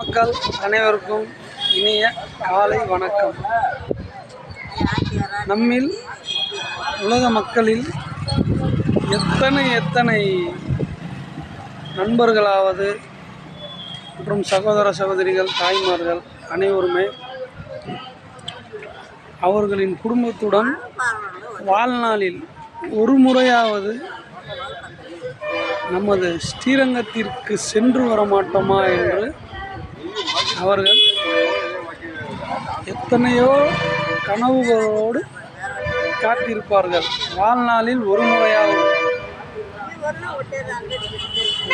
மக்கள் அனைவருக்கும் இனிய காலை வணக்கம். நம்மில் உலக மக்களில் எத்தனை எத்தனை நண்பர்களாவது மற்றும் சகோதர சகோதரிகள் தாய்மார்கள் அனைவருமே அவர்களின் குடும்பத்துடன் வாழ்நாளில் ஒரு முறையாவது நமது ஸ்ரீரங்கத்திற்கு சென்று வர மாட்டோமா என்று அவர்கள் எத்தனையோ கனவுகளோடு காத்திருப்பார்கள். வாழ்நாளில் ஒரு முறையாவது.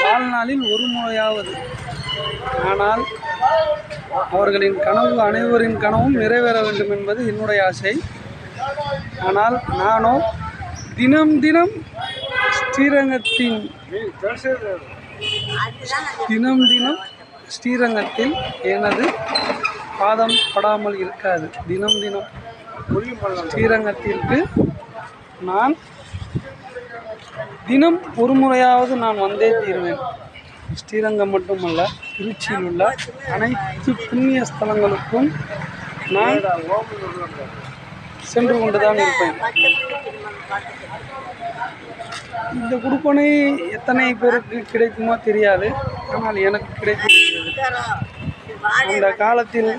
வாழ்நாளில் ஒரு முறையாவது. ஆனால் அவர்களின் கனவு அனைவரின் கனவும் நிறைவேற வேண்டும் என்பது என்னுடைய ஆசை. ஆனால் நானோ தினம் தினம் ஸ்ரீரங்கத்தின் தினம் தினம் ஸ்ரீரங்கத்தில் எனது பாதம் படாமல் இருக்காது. தினம் தினம் ஸ்ரீரங்கத்திற்கு நான் தினம் ஒரு முறையாவது நான் வந்தே தீர்வேன். ஸ்ரீரங்கம் மட்டுமல்ல திருச்சியில் உள்ள அனைத்து புண்ணிய ஸ்தலங்களுக்கும் நான் சென்று கொண்டுதான் இருப்பேன். இந்த குடுப்பனை எத்தனை பேருக்கு கிடைக்குமோ தெரியாது. ஆனால் எனக்கு கிடைக்கும். அந்த காலத்தில்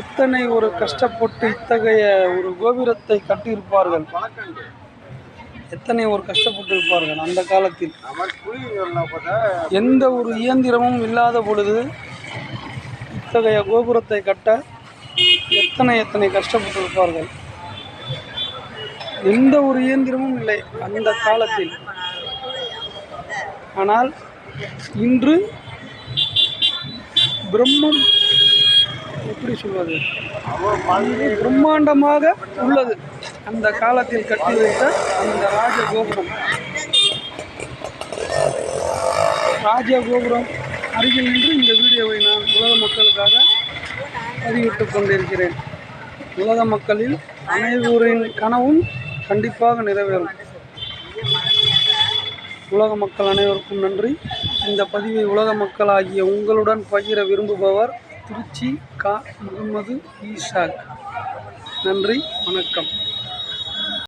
இத்தனை ஒரு கஷ்டப்பட்டு இத்தகைய ஒரு கோபுரத்தை கட்டியிருப்பார்கள். எத்தனை ஒரு கஷ்டப்பட்டு இருப்பார்கள் அந்த காலத்தில்? எந்த ஒரு இயந்திரமும் இல்லாத பொழுது இத்தகைய கோபுரத்தை கட்ட எத்தனை எத்தனை கஷ்டப்பட்டு இருப்பார்கள்? எந்த ஒரு இயந்திரமும் இல்லை அந்த காலத்தில். ஆனால் இன்று பிரம்மம் எப்படி சொல்வது? இன்று பிரம்மாண்டமாக உள்ளது. அந்த காலத்தில் கட்டி வைத்த அந்த ராஜகோபுரம். ராஜகோபுரம் அருகில் நின்று இந்த வீடியோவை நான் உலக மக்களுக்காக பதிவிட்டுக் கொண்டிருக்கிறேன். உலக மக்களில் அனைவரின் கனவும் கண்டிப்பாக நிறைவேறும். உலக மக்கள் அனைவருக்கும் நன்றி. இந்த பதிவை உலக மக்கள் ஆகிய உங்களுடன் பகிர விரும்புபவர் திருச்சி கா முகமது ஈஷாக். நன்றி வணக்கம்.